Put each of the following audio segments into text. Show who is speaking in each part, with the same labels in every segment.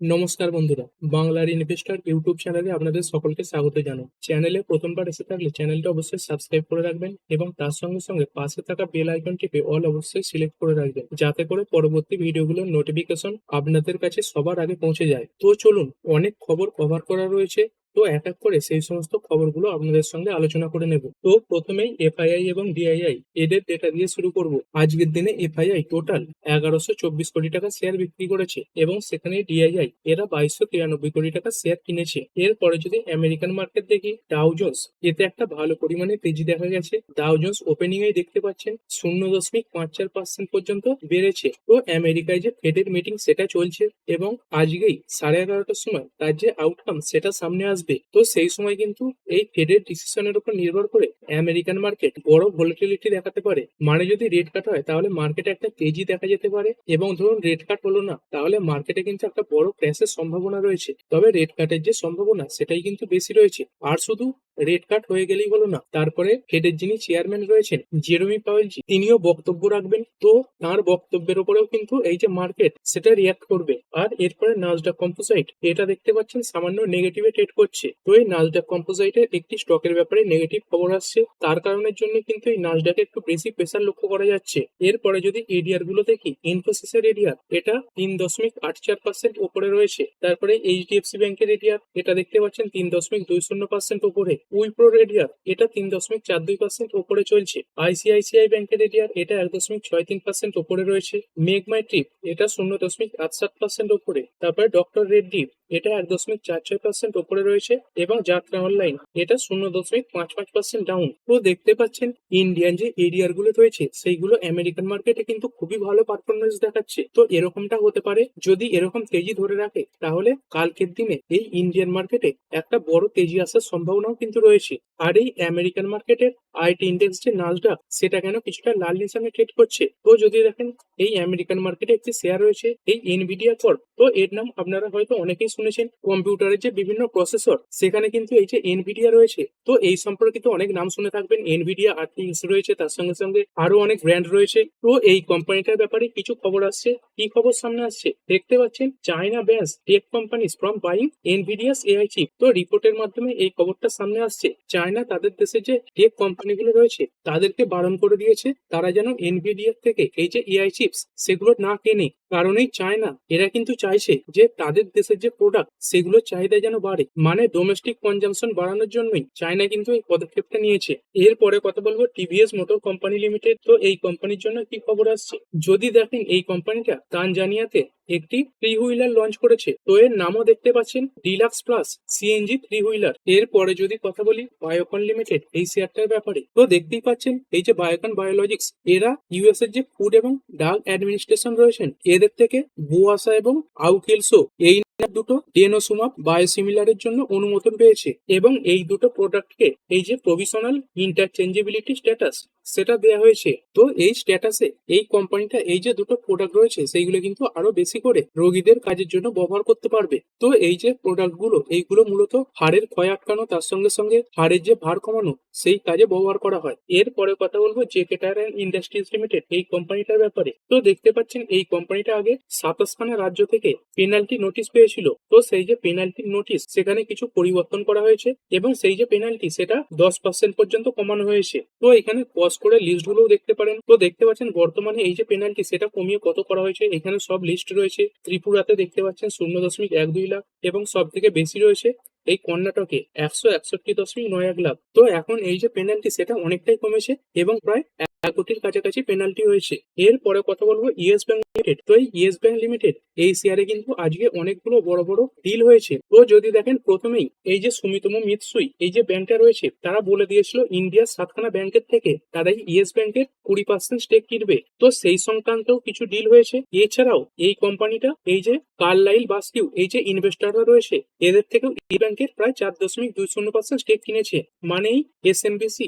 Speaker 1: নমস্কার বন্ধুরা, বাংলার ইনভেস্টর ইউটিউব চ্যানেলে আপনাদের সকলকে স্বাগত জানাই। চ্যানেলে প্রথমবার এসে থাকলে চ্যানেলটা অবশ্যই সাবস্ক্রাইব করে রাখবেন এবং তার সঙ্গে সঙ্গে পাশে থাকা বেল আইকন টিপে অল অবশ্যই সিলেক্ট করে রাখবেন, যাতে করে পরবর্তী ভিডিওগুলোর নোটিফিকেশন আপনাদের কাছে সবার আগে পৌঁছে যায়। তো চলুন, অনেক খবর কভার করা রয়েছে। তো এক করে সেই সমস্ত খবরগুলো আপনাদের সঙ্গে আলোচনা করে নেব। তো প্রথমেই এফআইআই এবং ডিআইআই এদের ডেটা দিয়ে শুরু করব। আজকের দিনে এফআইআই টোটাল এগারোশো চব্বিশ কোটি টাকা শেয়ার বিক্রি করেছে এবং সেখানে ডিআইআই এরা বাইশশো তিরানব্বই কোটি টাকা শেয়ার কিনেছে। এরপরে যদি আমেরিকান মার্কেট দেখি ডাউ জোন্স এতে একটা ভালো পরিমাণে তেজি দেখা গেছে। ডাউ জোন্স ওপেনিং এ দেখতে পাচ্ছেন, শূন্য দশমিক পাঁচ চার পার্সেন্ট পর্যন্ত বেড়েছে। তো আমেরিকায় যে ফেডের মিটিং সেটা চলছে এবং আজকেই সাড়ে এগারোটার সময় তার যে আউটকাম সেটা সামনে আসবে। তো সেই সময় কিন্তু এই ফেডের ডিসিশনের উপর নির্ভর করে আমেরিকান মার্কেট বড় ভলিটিলিটি দেখাতে পারে। মানে যদি রেট কাট হয়, তাহলে মার্কেটে একটা তেজি দেখা যেতে পারে। এবং ধরুন রেট কাট হলো না, তাহলে মার্কেটে কিন্তু একটা বড় ক্র্যাশের সম্ভাবনা রয়েছে। তবে রেট কাটের যে সম্ভাবনা, সেটাই কিন্তু বেশি রয়েছে। আর শুধু রেড কাট হয়ে গেলেই হলো না। তারপরে ফেডের যিনি চেয়ারম্যান রয়েছেন জেরোমি পাওয়েলজি তিনিও বক্তব্য রাখবেন। তো তার বক্তব্যের উপরেও কিন্তু এই যে মার্কেট সেটা রিয়াক্ট করবে। আর এরপরে নাজডাক কম্পোসাইট এটা দেখতে পাচ্ছেন, সামান্য নেগেটিভে ট্রেড করছে। তো এই নাজডাক কম্পোসাইটের একটি স্টকের ব্যাপারে নেগেটিভ খবর আসছে। তার কারণের জন্য কিন্তু এই নাজডাকে একটু বেশি প্রেসার লক্ষ্য করা যাচ্ছে। এরপরে যদি এডিআরগুলো দেখি ইনফোসিসের এডিআর এটা তিন দশমিক আট চার পার্সেন্ট উপরে রয়েছে। তারপরে এইচডিএফসি ব্যাংকের এডিআর এটা দেখতে পাচ্ছেন, তিন দশমিক দুই শূন্য পার্সেন্ট উপরে। উইপ্রো এডিআর এটা তিন দশমিক চার দুই পার্সেন্ট ওপরে চলছে। আইসিআইসিআই ব্যাংকের এডিয়ার এটা এক দশমিক ছয় তিন পার্সেন্ট ওপরে রয়েছে। মেঘ মাই ট্রিপ, এটা শূন্য দশমিক আট সাত পার্সেন্ট ওপরে। তারপরে ডক্টর রেড্ডি এটা এক দশমিক চার ছয় পার্সেন্ট ওপরে রয়েছে এবং যাত্রা অনলাইন এটা শূন্য দশমিক পাঁচ পাঁচ পার্সেন্ট ডাউন তো দেখতে পাচ্ছেন ইন্ডিয়ান যে এরিয়ারগুলো রয়েছে, সেইগুলো আমেরিকান মার্কেটে কিন্তু খুবই ভালো পারফরমেন্স দেখাচ্ছে। তো এরকমটা হতে পারে, যদি এরকম তেজি ধরে রাখে, তাহলে কালকের দিনে এই ইন্ডিয়ান মার্কেটে একটা বড় তেজি আসার সম্ভাবনাও কিন্তু রয়েছে। আর এই আমেরিকান মার্কেটের আইটি ইন্ডেক্স যে নাজডাক সেটা কেন কিছুটা লাল নিশানে ট্রেড করছে? তো যদি দেখেন, এই আমেরিকান মার্কেটে একটি শেয়ার রয়েছে, এই এনভিডিয়া কর তো এর নাম আপনারা হয়তো অনেকেই শুনেছেন কম্পিউটারের যে বিভিন্ন প্রসেসর সেখানে কিন্তু এই যে এনভিডিয়া রয়েছে, তো এই সম্পর্কিত অনেক নাম শুনে থাকবেন। এনভিডিয়া আর্টিংস রয়েছে, তার সঙ্গে সঙ্গে আরও অনেক ব্র্যান্ড রয়েছে। তো এই কোম্পানিটার ব্যাপারে কিছু খবর আসছে। কি খবর সামনে আসছে? দেখতে পাচ্ছেন China bans tech companies from buying Nvidia's AI chip তো রিপোর্টের মাধ্যমে এই খবরটা সামনে আসছে। চায়না তাদের দেশে যে টেক কোম্পানিগুলো রয়েছে, তাদেরকে বারণ করে দিয়েছে, তারা যেন এনভিডিয়ার থেকে এই যে এআই চিপস সেগুলো না কেনে। কারণ এই চায়না এরা কিন্তু চাইছে যে তাদের দেশের যে প্রোডাক্ট সেগুলোর চাহিদা যেন বাড়ে। মানে ডোমেস্টিক কনজামশন বাড়ানোর জন্যই চায়না কিন্তু এই পদক্ষেপটা নিয়েছে। এরপরে কথা বলব টিভিএস মোটর কোম্পানি লিমিটেড তো এই কোম্পানির জন্য কি খবর আসছে? যদি দেখেন এই কোম্পানিটা তানজানিয়াতে একটি থ্রি হুইলার লঞ্চ করেছে। তো এর নামও দেখতে পাচ্ছেন deluxe plus CNG three wheeler এরপরে যদি কথা বলি বায়োকন লিমিটেড এই শেয়ারটার ব্যাপারে। তো দেখতেই পাচ্ছেন, এই যে বায়োকন বায়োলজিক্স এরা ইউএস এর যে ফুড এবং ড্রাগ অ্যাডমিনিস্ট্রেশন রয়েছেন, এদের থেকে বুয়াসা এবং আউকেলসো এই দুটো ডেনোসুমাব বায়োসিমিলারের জন্য অনুমোদন পেয়েছে। এবং এই দুটো প্রোডাক্টকে এই যে প্রভিশনাল ইন্টারচেঞ্জেবিলিটি স্ট্যাটাস সেটা দেওয়া হয়েছে। তো এই স্ট্যাটাসে এই কোম্পানিটা এই যে দুটো প্রোডাক্ট রয়েছে, সেইগুলো কিন্তু আরও বেশি করে রোগীদের কাজের জন্য ব্যবহার করতে পারবে। তো এই যে প্রোডাক্টগুলো, এইগুলো মূলত হাড়ের ক্ষয় আটকানো, তার সঙ্গে সঙ্গে হাড়ের যে ভার কমানো, সেই কাজে ব্যবহার করা হয়। এরপরে কথা বলব জে কেটার ইন্ডাস্ট্রিজ লিমিটেড এই কোম্পানিটার ব্যাপারে। তো দেখতে পাচ্ছেন, এই কোম্পানিটা আগে সাতাশখানা রাজ্য থেকে পেনাল্টি নোটিশ পেয়েছিল। তো সেই যে পেনাল্টি নোটিশ সেখানে কিছু পরিবর্তন করা হয়েছে এবং সেই যে পেনাল্টি সেটা দশ পার্সেন্ট পর্যন্ত কমানো হয়েছে। তো এখানে পজ করে লিস্ট গুলোও দেখতে পারেন। তো দেখতে পাচ্ছেন, বর্তমানে এই যে পেনাল্টি সেটা কমিয়ে কত করা হয়েছে, এখানে সব লিস্ট রয়েছে। ত্রিপুরাতে দেখতে পাচ্ছেন শূন্য দশমিক এক দুই লাখ এবং সব থেকে বেশি রয়েছে এই কর্ণাটকে একশো একষট্টি দশমিক নয় এক লাখ। তো এখন এই যে পেনাল্টি সেটা অনেকটাই কমেছে এবং প্রায় এক কোটির কাছাকাছি পেনাল্টি হয়েছে। এর পরে কথা বলব ইয়েস ব্যাংক লিমিটেড তো এই ইয়েস ব্যাংক লিমিটেড এই শেয়ারে কিন্তু আজকে অনেকগুলো বড় বড় ডিল হয়েছে। তো যদি দেখেন প্রথমেই এই যে সুমিতম মিৎসুই, এই যে ব্যাংকটা রয়েছে, তারা বলে দিয়েছিল ইন্ডিয়ার সাতখানা ব্যাংকের থেকে তারাই ইয়েস ব্যাংকের কুড়ি পার্সেন্ট স্টেক কিনবে। তো সেই সংক্রান্তও কিছু ডিল হয়েছে। এছাড়াও এই কোম্পানিটা এই যে কার্লাইল বাস্কিউ এই যে ইনভেস্টাররা রয়েছে, এদের থেকেও এই ব্যাংকের প্রায় চার দশমিক দুই শূন্য পার্সেন্ট স্টেক কিনেছে। মানেই এস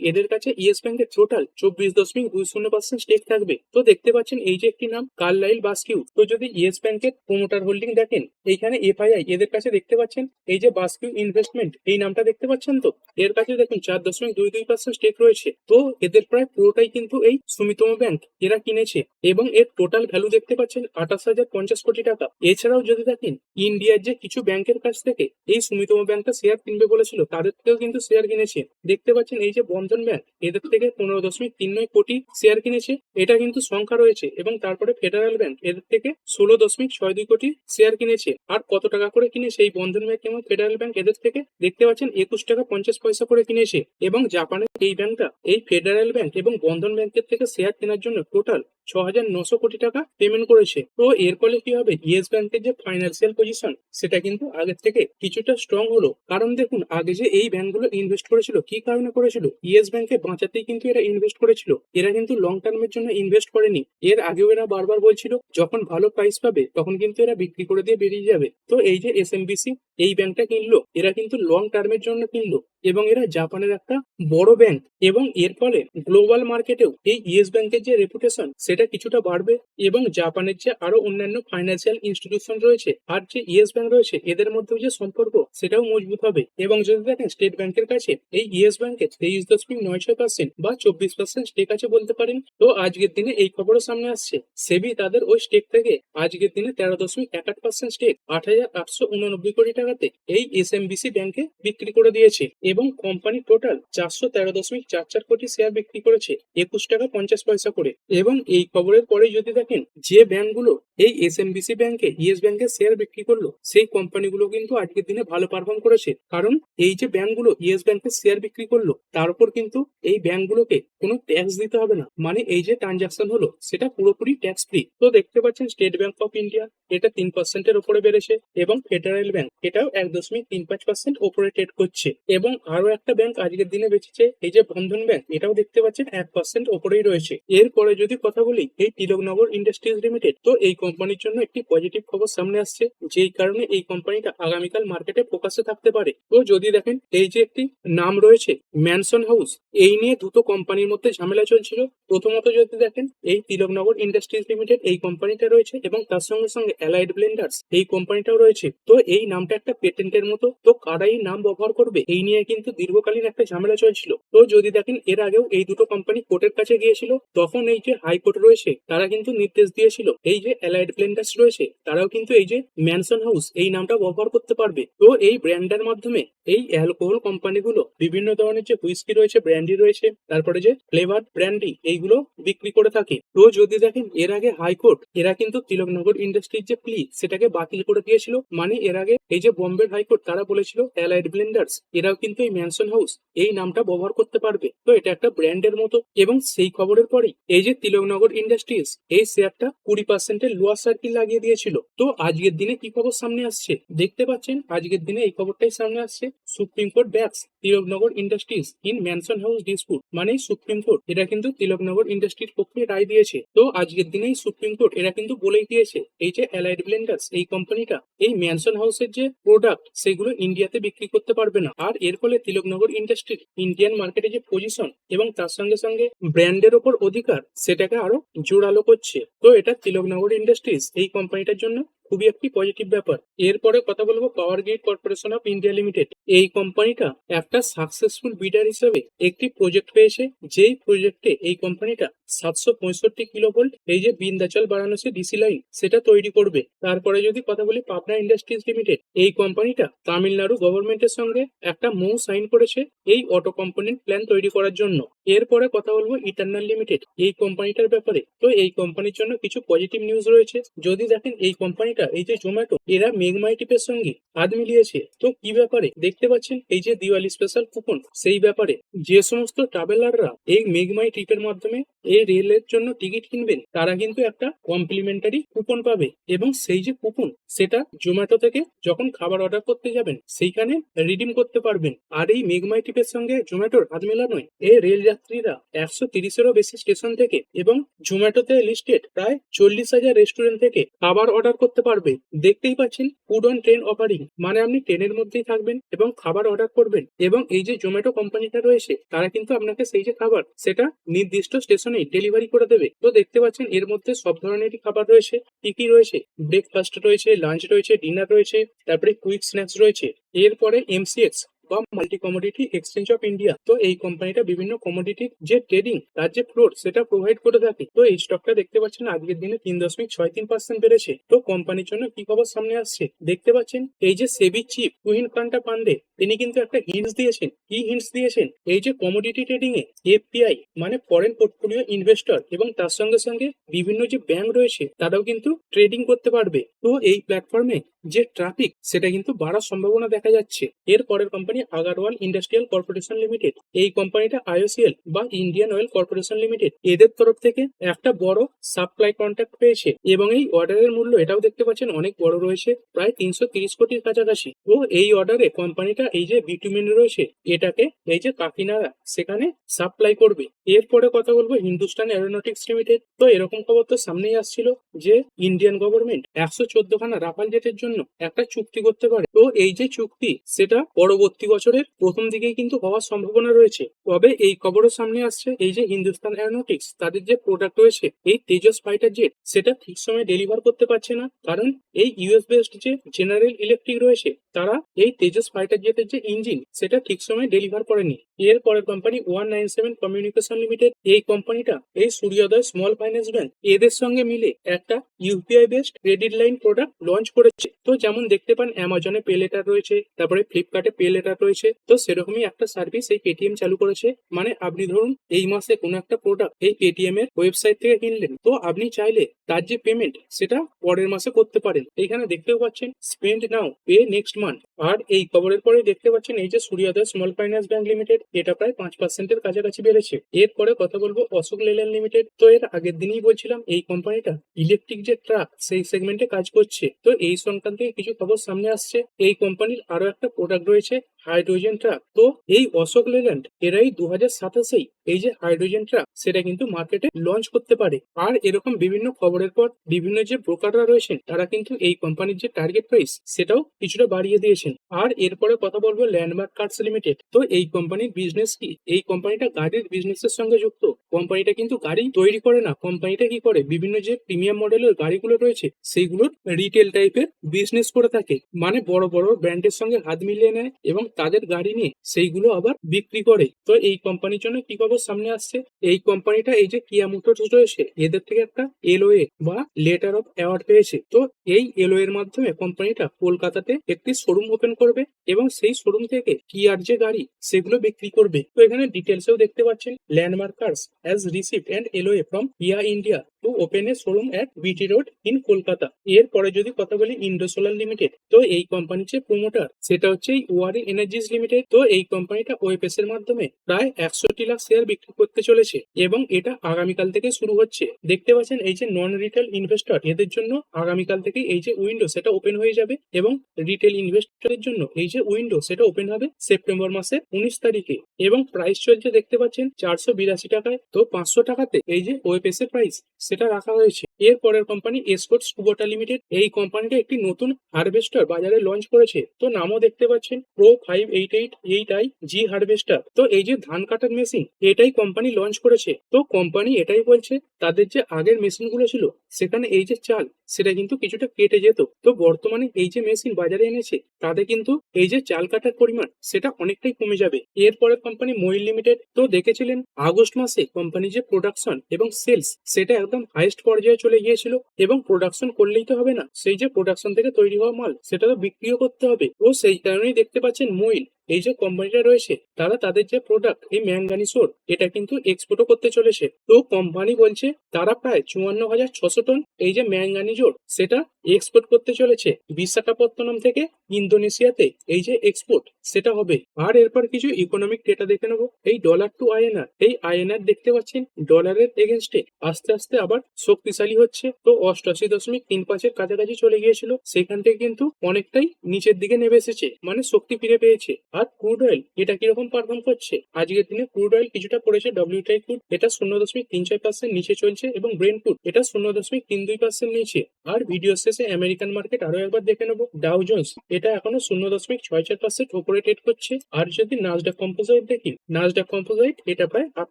Speaker 1: এদের কাছে ইয়েস ব্যাংকের টোটাল চব্বিশ দশমিক দুই শূন্য পার্সেন্ট স্টেক থাকবে। তো দেখতে পাচ্ছেন এই যে একটি নাম কার্লাইল আইপিএল বাসকিউ তো যদি ইয়েস ব্যাংকের প্রোমোটার হোল্ডিং দেখেন, এইখানে এফআইআই এদের কাছে দেখতে পাচ্ছেন, এই যে বাসকিউ ইনভেস্টমেন্ট এই নামটা দেখতে পাচ্ছেন তো? এর কাছে দেখুন, চার দশমিক দুই দুই পার্সেন্ট স্টেক রয়েছে। তো এদের প্রায় পুরোটাই কিন্তু এই সুমিতম ব্যাংক এরা কিনেছে। এবং এর টোটাল ভ্যালু দেখতে পাচ্ছেন, আঠাশ হাজার পঞ্চাশ কোটি টাকা। এছাড়াও যদি দেখেন, ইন্ডিয়ার যে কিছু ব্যাংকের কাছ থেকে এই সুমিতম ব্যাংকটা শেয়ার কিনবে বলেছিল, তাদের থেকেও কিন্তু শেয়ার কিনেছে। দেখতে পাচ্ছেন, এই যে বন্ধন ব্যাংক এদের থেকে পনেরো দশমিক তিন নয় কোটি শেয়ার কিনেছে। এটা কিন্তু সংখ্যা রয়েছে এবং তারপরে ফেডারেল ব্যাংক এদের থেকে ষোলো দশমিক ছয় দুই কোটি শেয়ার কিনেছে। আর কত টাকা করে কিনে সেই বন্ধন ব্যাংক এবং ফেডারেল ব্যাংক এদের থেকে দেখতে পাচ্ছেন একুশ টাকা পঞ্চাশ পয়সা করে কিনেছে। এবং জাপানের এই ব্যাংকটা এই ফেডারেল ব্যাংক এবং বন্ধন ব্যাংকের থেকে শেয়ার কেনার জন্য টোটাল ছ হাজার নশো কোটি টাকা পেমেন্ট করেছে। তো এর ফলে কি হবে? ইয়েস ব্যাংকের যে ফাইন্যান্সিয়াল পজিশন সেটা কিন্তু আগের থেকে কিছুটা স্ট্রং হলো। কারণ দেখুন, আগে যে এই ব্যাংকগুলো ইনভেস্ট করেছিল, কি কারণে করেছিল? ইয়েস ব্যাংকে বাঁচাতেই কিন্তু এরা ইনভেস্ট করেছিল। এরা কিন্তু লং টার্মের জন্য ইনভেস্ট করেনি। এর আগেও এরা বারবার বলছিল, যখন ভালো প্রাইস পাবে, তখন কিন্তু এরা বিক্রি করে দিয়ে বেরিয়ে যাবে। তো এই যে এসএমবিসি এই ব্যাংকটা কিনলো। এরা কিন্তু লং টার্মের জন্য কিনলো। এবং এরা জাপানের একটা বড় ব্যাংক এবং এর ফলে গ্লোবাল মার্কেটেও এই ইয়েস ব্যাংকের যে রেপুটেশন সেটা কিছুটা বাড়বে এবং জাপানের যে আরও অন্যান্য ফাইন্যান্সিয়াল ইনস্টিটিউশন রয়েছে আর যে ইয়েস ব্যাংক রয়েছে, এদের মধ্যে যে সম্পর্ক, সেটাও মজবুত হবে। এবং যদি দেখেন, স্টেট ব্যাংকের কাছে এই ইয়েস ব্যাংকের তেইশ দশমিক নয় ছয় পার্সেন্ট বা চব্বিশ পার্সেন্ট স্টেক আছে বলতে পারেন। তো আজকের দিনে এই খবরও সামনে আসছে। সেবি তাদের ওই স্টেক থেকে আজকের দিনে তেরো দশমিক এক আট পার্সেন্ট স্টেক আট হাজার আটশো উননব্বই কোটি টাকাতে এই এসএমবিসি ব্যাংকে বিক্রি করে দিয়েছে এবং কোম্পানি টোটাল চারশো তেরো দশমিক চার চার কোটি শেয়ার বিক্রি করেছে, একুশ টাকা পঞ্চাশ পয়সা করে। এবং এই খবরের পরে যদি দেখেন যে ব্যাংকগুলো এই এসএমবিসি ব্যাংকে ইয়েস ব্যাংকের শেয়ার বিক্রি করল, সেই কোম্পানিগুলো কিন্তু আজকের দিনে ভালো পারফর্ম করেছে। কারণ এই যে ব্যাংকগুলো ইয়েস ব্যাংকের শেয়ার বিক্রি করল, তার উপর কিন্তু এই ব্যাংকগুলোকে কোনো ট্যাক্স দিতে হবে না। মানে এই যে ট্রানজাকশন হলো, সেটা পুরোপুরি ট্যাক্স ফ্রি তো দেখতে পাচ্ছেন স্টেট ব্যাংক অফ ইন্ডিয়া এটা তিন পার্সেন্টের উপরে বেড়েছে এবং ফেডারেল ব্যাংক এটাও এক দশমিক তিন পাঁচ পার্সেন্ট ওপরে ট্রেড করছে। এবং আরও একটা ব্যাংক আজকের দিনে বেঁচেছে, এই যে বন্ধন ব্যাংক এটাও দেখতে পাচ্ছেন এক পার্সেন্ট ওপরেই রয়েছে। এরপরে যদি কথা বলি এই তিলকনগর ইন্ডাস্ট্রিজ লিমিটেড তো এই কোম্পানির জন্য একটি পজিটিভ খবর সামনে আসছে, যেই কারণে এই কোম্পানিটা আগামীকাল মার্কেটে ফোকাসে থাকতে পারে। তো যদি দেখেন, এই যে একটি নাম রয়েছে ম্যানসন হাউস এই নিয়ে দুটো কোম্পানির মধ্যে ঝামেলা চলছিল। প্রথমত যদি দেখেন, এই তিলকনগর ইন্ডাস্ট্রিজ লিমিটেড এই কোম্পানিটা রয়েছে এবং তার সঙ্গে সঙ্গে অ্যালাইড ব্লেন্ডার্স এই কোম্পানিটাও রয়েছে। তো এই নামটা একটা পেটেন্টের মতো, তো কারা এই নাম ব্যবহার করবে? এই নিয়ে কিন্তু দীর্ঘকালীন একটা ঝামেলা চলছিল। তো যদি দেখেন, এর আগেও এই দুটো কোম্পানি কোর্টের কাছে গিয়েছিল, তখন এই যে হাইকোর্ট রয়েছে, তারা কিন্তু নির্দেশ দিয়েছিল। এই যে অ্যালাইড ব্লেন্ডার্স রয়েছে, তারাও কিন্তু এই যে ম্যানসন হাউস এই নামটা ব্যবহার করতে পারবে। তো এই ব্র্যান্ডের মাধ্যমে এই অ্যালকোহল কোম্পানিগুলো বিভিন্ন ধরনের যে হুইস্কি রয়েছে ব্র্যান্ডি রয়েছে, তারপরে যে ফ্লেভার ব্র্যান্ডি এইগুলো বিক্রি করে থাকে। তো যদি দেখেন, এর আগে হাইকোর্ট এরা কিন্তু তিলকনগর ইন্ডাস্ট্রির যে প্লি সেটাকে বাতিল করে দিয়েছিল। মানে এর আগে এই যে বোম্বের হাইকোর্ট তারা বলেছিল অ্যালাইড ব্লেন্ডার্স এরাও কিন্তু এই ম্যানসন হাউস এই নামটা ব্যবহার করতে পারবে। তো এটা একটা ব্র্যান্ডের মতো। এবং সেই খবরের পরেই এই যে তিলকনগর ইন্ডাস্ট্রিজ এই শেয়ারটা কুড়ি পার্সেন্টের লোয়ার সার্কিল লাগিয়ে দিয়েছিল। তো আজকের দিনে কি খবর সামনে আসছে? দেখতে পাচ্ছেন, আজকের দিনে এই খবরটাই সামনে আসছে। Supreme court backs Tilaknagar industries in Mansion House dispute মানে সুপ্রিম কোর্ট এটা কিন্তু তিলকনগর ইন্ডাস্ট্রির পক্ষে রায় দিয়েছে। তো আজকের দিনেই সুপ্রিম কোর্ট এরা কিন্তু বলেই দিয়েছে, এই যে অ্যালাইড ব্লেন্ডার্স এই কোম্পানিটা এই ম্যানসন হাউসের যে প্রোডাক্ট সেগুলো ইন্ডিয়াতে বিক্রি করতে পারবে না। আর এর ফলে তিলকনগর ইন্ডাস্ট্রির ইন্ডিয়ান মার্কেটে যে পজিশন এবং তার সঙ্গে সঙ্গে ব্র্যান্ডের ওপর অধিকার, সেটাকে আরও জোরালো করছে তো এটা তিলকনগর ইন্ডাস্ট্রিজ এই কোম্পানিটার জন্য খুবই একটি পজিটিভ ব্যাপার। এরপরে কথা বলব Power Grid Corporation of India Limited এই কোম্পানিটা একটা সাকসেসফুল বিডার হিসেবে একটি প্রজেক্ট পেয়েছে। যেই প্রজেক্টে এই কোম্পানিটা সাতশো পঁয়ষট্টি কিলোভোল্ট এই যে বিন্দাচল বারাণসী ডিসি লাইন সেটা তৈরি করবে। তারপরে যদি কথা বলি পাবনা ইন্ডাস্ট্রিজ লিমিটেড এই কোম্পানিটা তামিলনাড়ু গভর্নমেন্টের সঙ্গে একটা মৌ সাইন করেছে এই অটো কম্পোনেন্ট প্ল্যান তৈরি করার জন্য। এরপরে কথা বলব ইটার্নাল লিমিটেড এই কোম্পানিটার ব্যাপারে। তো এই কোম্পানির জন্য কিছু পজিটিভ নিউজ রয়েছে। যদি দেখেন এই কোম্পানিটা এই যে জোম্যাটো, এরা মেঘমাই টিপের সঙ্গে হাত মিলিয়েছে। তো কি ব্যাপারে? দেখতে পাচ্ছেন? এই যে দিওয়ালি স্পেশাল কুপন সেই ব্যাপারে যে সমস্ত ট্রাভেলাররা এই মেঘমাই ট্রিপের মাধ্যমে এই রেলের জন্য টিকিট কিনবেন, তারা কিন্তু একটা কমপ্লিমেন্টারি কুপন পাবে। এবং সেই যে কুপন সেটা জোম্যাটো থেকে যখন খাবার অর্ডার করতে যাবেন, সেইখানে রিডিম করতে পারবেন। আর এই মেঘমাই টিপের সঙ্গে জোম্যাটোর হাত মেলানোয় এই রেল যাত্রীরা একশো তিরিশেরও বেশি স্টেশন থেকে এবং জোম্যাটোতে লিস্টেড প্রায় চল্লিশ হাজার রেস্টুরেন্ট থেকে খাবার অর্ডার করতে পারবে। দেখতেই পাচ্ছেন ফুড অন ট্রেন অফারিং মানে আপনি ট্রেনের মধ্যেই থাকবেন এবং খাবার অর্ডার করবেন। এবং এই যে জোম্যাটো কোম্পানিটা রয়েছে, তারা কিন্তু আপনাকে সেই যে খাবার, সেটা নির্দিষ্ট স্টেশনে নেই ডেলিভারি করে দেবে। তো দেখতে পাচ্ছেন, এর মধ্যে সব ধরনেরই খাবার রয়েছে? কি কি রয়েছে? ব্রেকফাস্ট রয়েছে লাঞ্চ রয়েছে ডিনার রয়েছে, তারপরে কুইক স্ন্যাক্স রয়েছে। এরপরে এমসিএক্স বা Multi Commodity Exchange of India তো এই কোম্পানিটা বিভিন্ন কমোডিটির যে ট্রেডিং তার যে ফ্লোর সেটা প্রোভাইড করে থাকে। তো এই স্টকটা দেখতে পাচ্ছেন আজকের দিনে তিন দশমিক ছয় তিন পার্সেন্ট বেড়েছে। তো কোম্পানির জন্য কি খবর সামনে আসছে? দেখতে পাচ্ছেন, এই যে সেবি চিফ তুহিন কান্টা পান্ডে তিনি কিন্তু একটা হিন্টস দিয়েছেন। কি হিন্টস দিয়েছেন? এই যে কমোডিটি ট্রেডিং এ এফপিআই মানে ফরেন পোর্টফোলিও ইনভেস্টর এবং তার সঙ্গে সঙ্গে বিভিন্ন যে ব্যাংক রয়েছে, তারাও কিন্তু ট্রেডিং করতে পারবে। তো এই প্ল্যাটফর্মে যে ট্রাফিক সেটা কিন্তু বাড়ার সম্ভাবনা দেখা যাচ্ছে। এর পরের company Agarwal Industrial Corporation Limited এই কোম্পানিটা আইওসিএল বা ইন্ডিয়ান অয়েল কর্পোরেশন লিমিটেড এদের তরফ থেকে একটা বড় সাপ্লাই কন্ট্রাক্ট পেয়েছে এবং এই অর্ডারের মূল্য এটাও দেখতে পাচ্ছেন অনেক বড় রয়েছে, প্রায় তিনশো তিরিশ কোটির কাছাকাছি। ও এই অর্ডারে কোম্পানিটা এই যে বিটুমিন রয়েছে, এটাকে এই যে কাকিনাড়া সেখানে সাপ্লাই করবে। এরপরে কথা বলব হিন্দুস্তান এরোনটিক্স লিমিটেড তো এরকম খবর তো সামনেই আসছিল যে ইন্ডিয়ান গভর্নমেন্ট একশো চোদ্দ খানা রাফাল জেটের জন্য একটা চুক্তি করতে পারে। তো এই যে চুক্তি, সেটা পরবর্তী বছরের প্রথম দিকেই কিন্তু হওয়ার সম্ভাবনা রয়েছে। তবে এই খবরের সামনে আসছে, এই যে হিন্দুস্তান এরোনটিক্স তাদের যে প্রোডাক্ট রয়েছে, এই তেজস ফাইটার জেট সেটা ঠিক সময়ে ডেলিভার করতে পারছে না। কারণ এই ইউএস বেসড যে জেনারেল ইলেকট্রিক রয়েছে, তারা এই তেজস ফাইটার জেটের যে ইঞ্জিন সেটা ঠিক সময়ে ডেলিভার করেনি। এর পরের company one nine seven Communication Limited এই কোম্পানিটা এই সূর্যোদয় স্মল ফাইন্যান্স ব্যাংক এদের সঙ্গে মিলে একটা UPI based credit line product launch করেছে। তো যেমন দেখতে পান অ্যামাজনে পে লেটার রয়েছে, তারপরে ফ্লিপকার্টে পে লেটার রয়েছে, তো সেরকমই একটা সার্ভিস এই পেটিএম চালু করেছে। মানে আপনি ধরুন, এই মাসে কোনো একটা প্রোডাক্ট এই পেটিএম এর ওয়েবসাইট থেকে কিনলেন, তো আপনি চাইলে তার যে পেমেন্ট সেটা পরের মাসে করতে পারেন। এখানে দেখতেও পাচ্ছেন spend now pay next month আর এই খবরের পরে দেখতে পাচ্ছেন, এই যে সূর্যোদয় স্মল ফাইন্যান্স ব্যাংক লিমিটেড এটা প্রায় পাঁচ পার্সেন্টের কাছাকাছি বেড়েছে। এরপরে কথা বলব অশোক লেল্যান্ড লিমিটেড তো এর আগের দিনই বলছিলাম, এই কোম্পানিটা ইলেকট্রিক যে ট্রাক সেই সেগমেন্টে কাজ করছে। তো এই সংক্রান্ত কিছু খবর সামনে আসছে। এই কোম্পানির আরও একটা প্রোডাক্ট রয়েছে হাইড্রোজেন তো এই অশোক লেল্যান্ড এরাই দু হাজার সাতাশেই এই যে হাইড্রোজেন ট্রাক সেটা কিন্তু মার্কেটে লঞ্চ করতে পারে। আর এরকম বিভিন্ন খবরের পর বিভিন্ন যে ব্রোকাররা রয়েছেন, তারা কিন্তু এই কোম্পানির যে টার্গেট প্রাইস সেটাও কিছুটা বাড়িয়ে দিয়েছেন। আর এরপরে কথা বলব ল্যান্ডমার্ক কার্ডস লিমিটেড তো এই কোম্পানির বিজনেস কি? এই কোম্পানিটা গাড়ির বিজনেস এর সঙ্গে যুক্ত। কোম্পানিটা কিন্তু গাড়ি তৈরি করে না। কোম্পানিটা কি করে? বিভিন্ন যে প্রিমিয়াম মডেলের গাড়িগুলো রয়েছে, সেইগুলোর রিটেল টাইপের বিজনেস করে থাকে। মানে বড় বড় ব্র্যান্ডের সঙ্গে হাত মিলিয়ে নেয় এবং তাদের গাড়ি নিয়ে সেইগুলো আবার বিক্রি করে। তো এই কোম্পানির জন্য কি খবর সামনে আসছে, এই কোম্পানিটা এই যে কিয়া মোটরস রয়েছে এদের থেকে একটা এলওএ বা লেটার অফ অ্যাওয়ার্ড পেয়েছে। তো এই এলও এর মাধ্যমে কোম্পানিটা কলকাতাতে একটি শোরুম ওপেন করবে এবং সেই শোরুম থেকে কিয়ার যে গাড়ি সেগুলো বিক্রি করবে। তো এখানে ডিটেলস ডিটেলসেও দেখতে পাচ্ছেন Landmark Cars has received an LOA from Kia India to open a showroom at BT Road in Kolkata এরপরে যদি কথা বলি ইন্ডো সোলার লিমিটেড তো এই কোম্পানির যে প্রমোটার সেটা হচ্ছে ওয়ারি এনার্জিস লিমিটেড তো এই কোম্পানিটা ওয়েপেস এর মাধ্যমে প্রায় একষট্টি লাখ শেয়ার বিক্রি করতে চলেছে এবং এটা আগামীকাল থেকে শুরু হচ্ছে। দেখতে পাচ্ছেন এই যে নন রিটেল ইনভেস্টর এদের জন্য আগামীকাল থেকে এই যে উইন্ডো সেটা ওপেন হয়ে যাবে এবং রিটেল ইনভেস্টরের জন্য এই যে উইন্ডো সেটা ওপেন হবে সেপ্টেম্বর মাসের উনিশ তারিখে এবং প্রাইস চলছে দেখতে পাচ্ছেন চারশো বিরাশি টাকায়। তো পাঁচশো টাকাতে এই যে ওয়েপেস এর প্রাইস সেটা রাখা হয়েছে। এর পরের কোম্পানি এসকোর্টস কুবোটা লিমিটেড এই কোম্পানিটা একটি নতুন হারভেস্টার বাজারে লঞ্চ করেছে। তো নামও দেখতে পাচ্ছেন pro five eight eight eight I G harvester তো এই যে ধান কাটার মেশিন এটাই কোম্পানি লঞ্চ করেছে। তো কোম্পানি এটাই বলছে, তাদের যে আগের মেশিনগুলো ছিল, সেখানে এই যে চাল, সেটা কিন্তু কিছুটা কেটে যেত। তো বর্তমানে এই যে মেশিন বাজারে এনেছে, তাতে কিন্তু এই যে চাল কাটার পরিমাণ, সেটা অনেকটাই কমে যাবে। এরপরে কোম্পানি মইল লিমিটেড তো দেখেছিলেন, আগস্ট মাসে কোম্পানি যে প্রোডাকশন এবং সেলস সেটা একদম হাইস্ট পর্যায়ে চলে গিয়েছিল এবং প্রোডাকশন করলেই তো হবে না। সেই যে প্রোডাকশন থেকে তৈরি হওয়া মাল, সেটা তো বিক্রিও করতে হবে। ও সেই কারণেই দেখতে পাচ্ছেন মইল এই যে কোম্পানিটা রয়েছে, তারা তাদের যে প্রোডাক্ট এই ম্যাঙ্গানিসোর এটা কিন্তু এক্সপোর্টও করতে চলেছে। তো কোম্পানি বলছে, তারা প্রায় চুয়ান্ন হাজার ছশো টন এই যে ম্যাঙ্গানিজোর সেটা এক্সপোর্ট করতে চলেছে বিশাখাপত্তনম থেকে ইন্দোনেশিয়াতে এই যে এক্সপোর্ট সেটা হবে। আর এরপর কিছু ইকোনমিক ডেটা দেখে নেব। এই ডলার টু আইএনআর এই আইএনআর দেখতে পাচ্ছেন ডলারের এগেনস্টে আস্তে আস্তে আবার শক্তিশালী হচ্ছে। তো অষ্টআশি দশমিক তিন পাঁচের কাছাকাছি চলে গিয়েছিল, সেখান থেকে কিন্তু অনেকটাই নিচের দিকে নেমে এসেছে মানে শক্তি ফিরে পেয়েছে। আর ক্রুড অয়েল এটা কীরকম পারফর্ম করছে? আজকের দিনে ক্রুড অয়েল কিছুটা পড়েছে ডব্লিউটাই ক্রুড এটা শূন্য দশমিক তিন ছয় পার্সেন্ট নিচে চলছে এবং ব্রেন ক্রুড এটা শূন্য দশমিক তিন দুই পার্সেন্ট নিচে। আর ভিডিও শেষে আমেরিকান মার্কেট আরও একবার দেখে নেব ডাউ জোন্স এটা এখনও শূন্য দশমিক ছয় চার পার্সেন্ট ওপরে ট্রেড করছে। আর যদি নাজডাক কম্পোজাইট দেখি নাজডাক কম্পোজাইট এটা প্রায় আট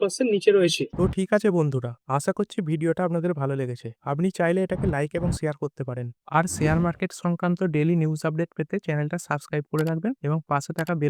Speaker 1: পার্সেন্ট নিচে রয়েছে।
Speaker 2: তো ঠিক আছে বন্ধুরা, আশা করছি ভিডিওটা আপনাদের ভালো লেগেছে। আপনি চাইলে এটাকে লাইক এবং শেয়ার করতে পারেন। আর শেয়ার মার্কেট সংক্রান্ত ডেলি নিউজ আপডেট পেতে চ্যানেলটা সাবস্ক্রাইব করে রাখবেন এবং পাশে থাকা বেল